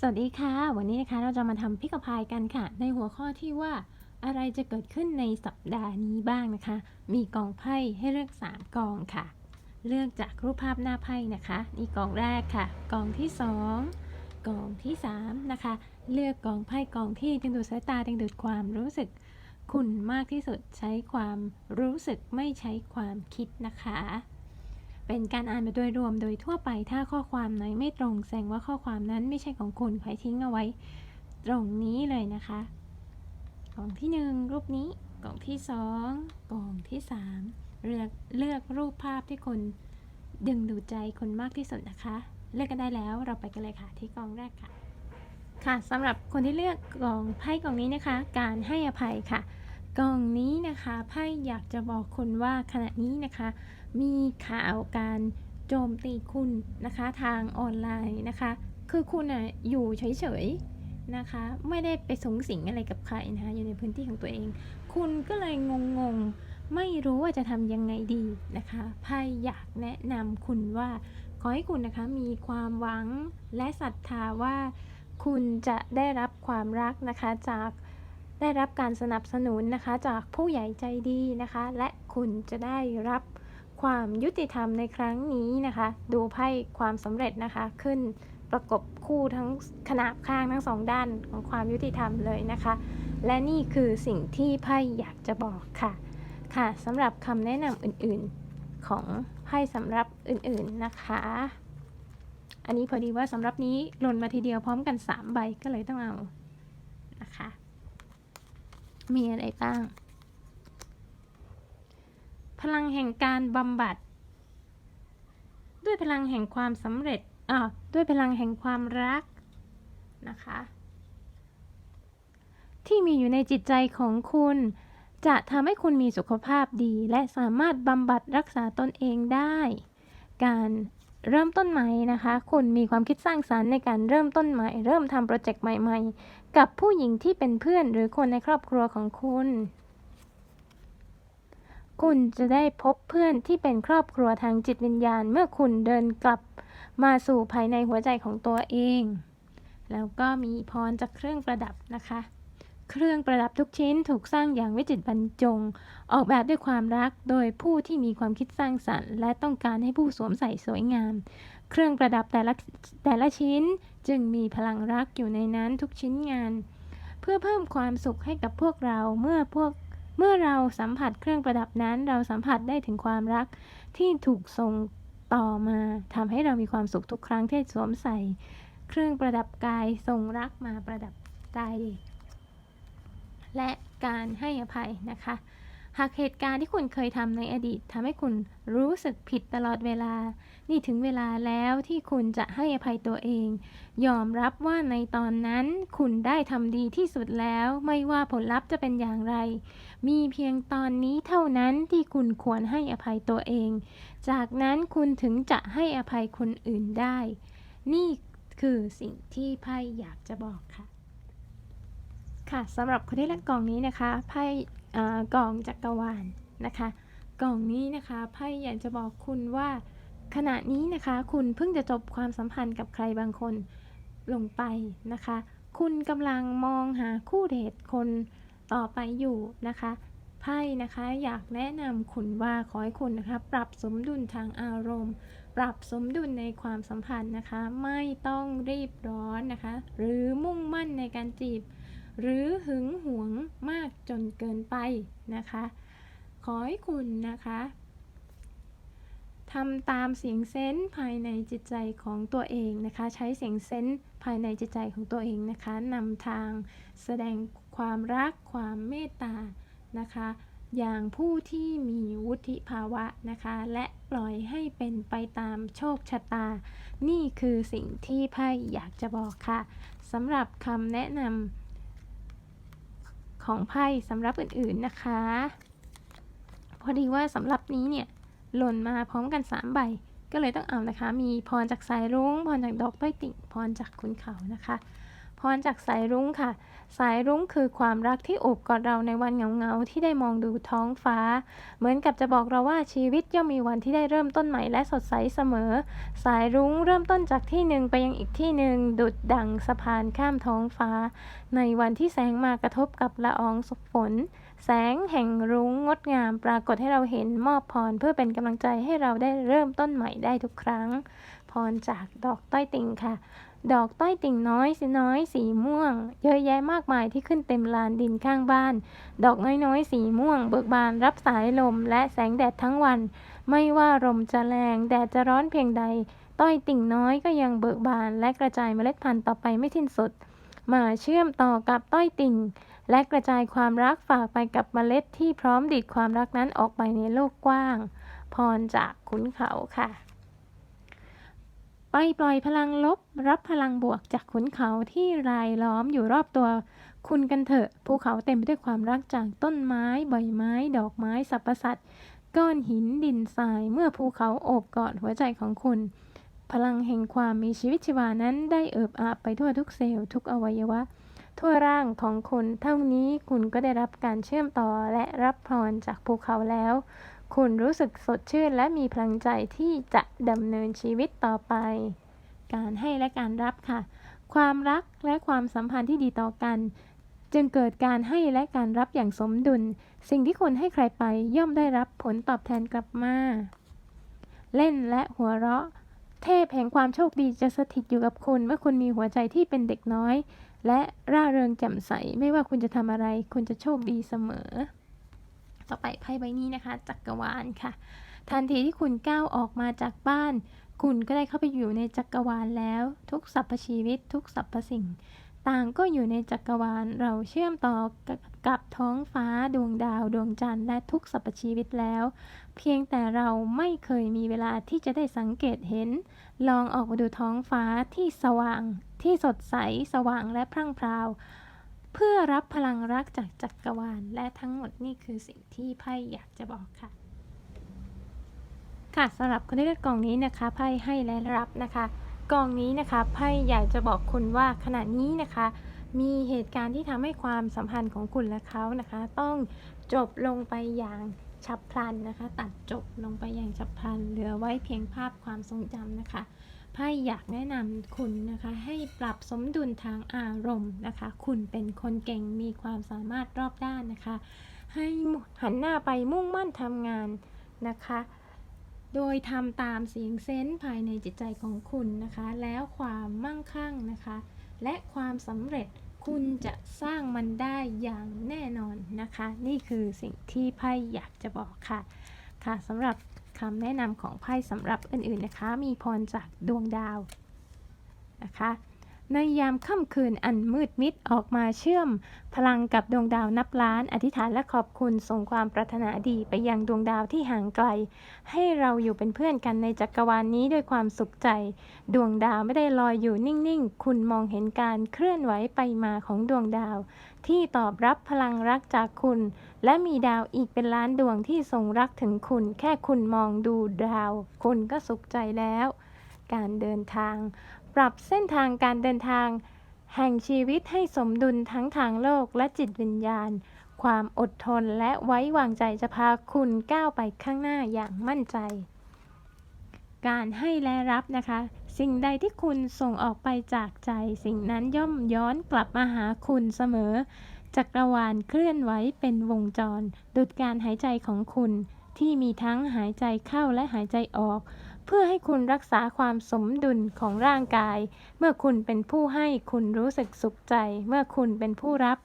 สวัสดีค่ะ วันนี้นะคะเราจะมาทำพิกพายกันค่ะ ในหัวข้อที่ว่าอะไรจะเกิดขึ้นในสัปดาห์นี้บ้างนะคะ มีกองไพ่ให้เลือก 3 กองค่ะ เลือกจากรูปภาพหน้าไพ่นะคะนี่กองแรกค่ะ กองที่ 2 กองที่3นะคะ เลือกกองไพ่กองที่ดึงดูดสายตาดึงดูดความรู้สึก คุณมากที่สุดใช้ความรู้สึกไม่ใช้ความคิดนะคะ เป็นการอ่านโดยรวมโดยทั่วไป ถ้าข้อความไหนไม่ตรงแสดงว่าข้อความนั้นไม่ใช่ของคุณขอให้ทิ้งเอาไว้ ตรงนี้เลยนะคะ กล่องที่หนึ่งรูปนี้ กล่องที่สองกล่องที่สามเลือกเลือกรูปภาพที่คุณดึงดูดใจคนมากที่สุดนะคะ เลือกกันได้แล้วเราไปกันเลยค่ะที่กล่องแรกค่ะ ค่ะสำหรับคนที่เลือกกล่องไพ่กล่องนี้นะคะ การให้อภัยค่ะ กล่องนี้นะคะไพ่อยากจะบอกคุณว่าขณะนี้นะคะ มีข่าวการโจมตีคุณนะคะทางออนไลน์นะคะ คือคุณอะอยู่เฉยๆนะคะ ไม่ได้ไปสงสิงอะไรกับใครนะคะอยู่ในพื้นที่ของตัวเอง คุณก็เลยงงๆ ไม่รู้ว่าจะทำยังไงดีนะคะไพ่อยากแนะนำคุณว่า ขอให้คุณนะคะมีความหวังและศรัทธาว่า คุณจะได้รับความรักนะคะจาก ได้รับการสนับสนุนนะคะ จากผู้ใหญ่ใจดีนะคะ และคุณจะได้รับความยุติธรรมในครั้งนี้นะคะ ดูไพ่ความสำเร็จนะคะ ขึ้นประกบคู่ทั้งขนาบข้างทั้งสองด้านของความยุติธรรมเลยนะคะ และนี่คือสิ่งที่ไพ่อยากจะบอกค่ะ ค่ะสำหรับคำแนะนำอื่นๆของไพ่สำหรับอื่นๆนะคะ อันนี้พอดีว่าสำหรับนี้หล่นมาทีเดียวพร้อมกัน 3 ใบก็เลยต้องเอานะคะ มีอะไรบ้าง พลังแห่งการบำบัด ด้วยพลังแห่งความสำเร็จอ่าด้วยพลังแห่งความรักนะคะ ที่มีอยู่ในจิตใจของคุณ จะทำให้คุณมีสุขภาพดี และสามารถบำบัดรักษาตนเองได้ การ เริ่มต้นใหม่นะคะ คุณมีความคิดสร้างสารรค์ในการเริ่มต้นใหม่ เริ่มทำโปรเจกต์ใหม่ๆ กับผู้หญิงที่เป็นเพื่อนหรือคนในครอบครัวของคุณ คุณจะได้พบเพื่อนที่เป็นครอบครัวทางจิตวิญญาณ เมื่อคุณเดินกลับมาสู่ภายในหัวใจของตัวเอง แล้วก็มีพรจากเครื่องประดับนะคะ เครื่องประดับทุกชิ้นถูกสร้างอย่างวิจิตรบรรจง ออกแบบด้วยความรักโดยผู้ที่มีความคิดสร้างสรรค์ และต้องการให้ผู้สวมใส่สวยงาม เครื่องประดับแต่ละแต่ละชิ้นจึงมีพลังรักอยู่ในนั้นทุกชิ้นงาน เพื่อเพิ่มความสุขให้กับพวกเราเมื่อพวกเมื่อเราสัมผัสเครื่องประดับนั้นเราสัมผัสได้ถึงความรักที่ถูกส่งต่อมาทำให้เรามีความสุขทุกครั้งที่สวมใส่ เครื่องประดับกายทรงรักมาประดับใจ และการให้อภัยนะคะ หากเหตุการณ์ที่คุณเคยทำในอดีตทำให้คุณรู้สึกผิดตลอดเวลา นี่ถึงเวลาแล้วที่คุณจะให้อภัยตัวเอง ยอมรับว่าในตอนนั้นคุณได้ทำดีที่สุดแล้ว ไม่ว่าผลลัพธ์จะเป็นอย่างไร มีเพียงตอนนี้เท่านั้นที่คุณควรให้อภัยตัวเอง จากนั้นคุณถึงจะให้อภัยคนอื่นได้ นี่คือสิ่งที่ไพ่อยากจะบอกค่ะ ค่ะสำหรับคนที่เล่นกล่องนี้นะคะไพ่กล่องจักรวาลนะคะ กล่องนี้นะคะไพ่อยากจะบอกคุณว่า ขณะนี้นะคะคุณเพิ่งจะจบความสัมพันธ์กับใครบางคนลงไปนะคะ คุณกำลังมองหาคู่เดทคนต่อไปอยู่นะคะไพ่นะคะอยากแนะนำคุณว่าขอให้คุณนะคะปรับสมดุลทางอารมณ์ ปรับสมดุลในความสัมพันธ์นะคะ ไม่ต้องรีบร้อนนะคะ หรือมุ่งมั่นในการจีบ หรือหึงหวงมากจนเกินไปนะคะ ขอให้คุณนะคะทำตามเสียงเซนส์ภายในจิตใจของตัวเองนะคะ ใช้เสียงเซนส์ภายในจิตใจของตัวเองนะคะนำทางแสดงความรักความเมตตานะคะ อย่างผู้ที่มีวุฒิภาวะนะคะ และปล่อยให้เป็นไปตามโชคชะตา นี่คือสิ่งที่ไพ่อยากจะบอกค่ะสำหรับคำแนะนำ ของไพ่สำหรับอื่นๆนะคะ พอดีว่าสำหรับนี้เนี่ยหล่นมาพร้อมกัน 3 ใบ ก็เลยต้องเอานะคะ มีพรจากสายรุ้ง พรจากดอกต้อยติ่ง พรจากคุณเขานะคะ รจากสายรุ้งค่ะ สายรุ้งคือความรักที่โอบกอดเราในวันเหงาๆที่ได้มองดูท้องฟ้า เหมือนกับจะบอกเราว่าชีวิตย่อมมีวันที่ได้เริ่มต้นใหม่และสดใสเสมอ สายรุ้งเริ่มต้นจากที่หนึ่งไปยังอีกที่หนึ่งดุดดังสะพานข้ามท้องฟ้า ในวันที่แสงมากระทบกับละอองฝนแสงแห่งรุ้งงดงามปรากฏให้เราเห็นมอบพรเพื่อเป็นกำลังใจให้เราได้เริ่มต้นใหม่ได้ทุกครั้ง พรจากดอกต้อยติ่งค่ะ ดอกต้อยติ่งน้อยสีน้อยสีม่วง เยอะแยะมากมายที่ขึ้นเต็มลานดินข้างบ้าน ดอกน้อยๆ สีม่วง เบิกบานรับสายลมและแสงแดดทั้งวัน ไม่ว่าลมจะแรงแดดจะร้อนเพียงใด ต้อยติ่งน้อยก็ยังเบิกบานและกระจายเมล็ดพันธุ์ต่อไปไม่สิ้นสุด มาเชื่อมต่อกับต้อยติ่ง และกระจายความรักฝากไปกับเมล็ดที่พร้อมดิดความรักนั้นออกไปในโลกกว้าง พรจากขุนเขาค่ะ ไปปล่อยพลังลบ รับพลังบวกจากขุนเขาที่รายล้อมอยู่รอบตัวคุณกันเถอะภูเขาเต็มไปด้วยความรักจากต้นไม้ใบไม้ ดอกไม้สรรพสัตว์ก้อนหินดินทรายเมื่อภูเขาโอบกอดหัวใจของคุณ พลังแห่งความมีชีวิตชีวานั้นได้เอิบอาบไปทั่วทุกเซลล์ทุกอวัยวะ ทั่วร่างของคุณเท่านี้คุณก็ได้รับการเชื่อมต่อและรับพรจากภูเขาแล้ว คุณรู้สึกสดชื่นและมีพลังใจที่จะดำเนินชีวิตต่อไป การให้และการรับค่ะ ความรักและความสัมพันธ์ที่ดีต่อกัน จึงเกิดการให้และการรับอย่างสมดุล สิ่งที่คุณให้ใครไปย่อมได้รับผลตอบแทนกลับมา เล่นและหัวเราะ เทพแห่งความโชคดีจะสถิตอยู่กับคุณ เมื่อคุณมีหัวใจที่เป็นเด็กน้อย และร่าเริงแจ่มใส ไม่ว่าคุณจะทำอะไร คุณจะโชคดีเสมอ ต่อไปไพ่ใบนี้นะคะ จักรวาลค่ะ ทันทีที่คุณก้าวออกมาจากบ้าน คุณก็ได้เข้าไปอยู่ในจักรวาลแล้ว ทุกสรรพชีวิต ทุกสรรพสิ่ง ต่างก็อยู่ในจักรวาลเราเชื่อมต่อกับกับท้องฟ้าดวงดาว ดวงจันทร์และทุกสรรพชีวิตแล้ว เพียงแต่เราไม่เคยมีเวลาที่จะได้สังเกตเห็น ลองออกมาดูท้องฟ้าที่สว่าง ที่สดใสสว่างและพรั่งพราว เพื่อรับพลังรักจากจักรวาล และทั้งหมดนี่คือสิ่งที่ไพ่อยากจะบอกค่ะ ค่ะสำหรับคนที่เลือกกองนี้นะคะไพ่ให้และรับนะคะกองนี้นะคะไพ่อยากจะบอกคุณว่าขณะนี้นะคะ มีเหตุการณ์ที่ทำให้ความสัมพันธ์ของคุณและเขานะคะ ต้องจบลงไปอย่างฉับพลันนะคะ ตัดจบลงไปอย่างฉับพลันเหลือไว้เพียงภาพความทรงจำนะคะ ไพ่อยากแนะนำคุณนะคะ ให้ปรับสมดุลทางอารมณ์นะคะ คุณเป็นคนเก่งมีความสามารถรอบด้านนะคะ ให้หันหน้าไปมุ่งมั่นทำงานนะคะ โดยทำตามเสียงเซนส์ภายในจิตใจของคุณนะคะ แล้วความมั่งคั่งนะคะ และความสำเร็จคุณจะสร้างมันได้อย่างแน่นอนนะคะ นี่คือสิ่งที่ไพ่อยากจะบอกค่ะ ค่ะสำหรับ คำแนะนำของไพ่สำหรับอื่นๆนะคะ มีพรจากดวงดาวนะคะ ในยามค่ำคืนอันมืดมิดออกมาเชื่อม พลังกับดวงดาวนับล้าน อธิษฐานและขอบคุณส่งความปรารถนาดีไปยังดวงดาวที่ห่างไกล ให้เราอยู่เป็นเพื่อนกันในจักรวาลนนี้ด้วยความสุขใจ ดวงดาวไม่ได้ลอยอยู่นิ่งๆ คุณมองเห็นการเคลื่อนไหวไปมาของดวงดาว ที่ตอบรับพลังรักจากคุณ และมีดาวอีกเป็นล้านดวงที่ส่งรักถึงคุณ แค่คุณมองดูดาว คุณก็สุขใจแล้ว การเดินทาง ปรับเส้นทางการเดินทาง แห่งชีวิตให้สมดุลทั้งทางโลกและจิตวิญญาณ ความอดทนและไว้วางใจจะพาคุณก้าวไปข้างหน้าอย่างมั่นใจ การให้และรับนะคะ สิ่งใดที่คุณส่งออกไปจากใจ สิ่งนั้นย่อมย้อนกลับมาหาคุณเสมอ จักรวาลเคลื่อนไหวเป็นวงจร ดุดการหายใจของคุณที่มีทั้งหายใจเข้าและหายใจออก เพื่อให้คุณรักษาความสมดุลของร่างกาย เมื่อคุณเป็นผู้ให้คุณรู้สึกสุขใจ เมื่อคุณเป็นผู้รับ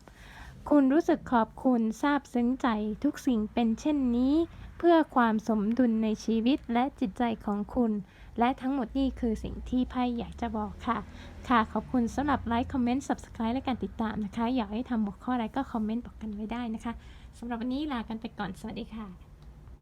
คุณรู้สึกขอบคุณซาบซึ้งใจทุกสิ่งเป็นเช่นนี้ เพื่อความสมดุลในชีวิตและจิตใจของคุณ และทั้งหมดนี่คือสิ่งที่ไพ่อยากจะบอกค่ะ ค่ะขอบคุณสำหรับไลค์คอมเมนต์ subscribe และการติดตามนะคะ อยากให้ทำหัวข้ออะไรก็คอมเมนต์บอกกันไว้ได้นะคะสำหรับวันนี้ลากันไปก่อนสวัสดีค่ะ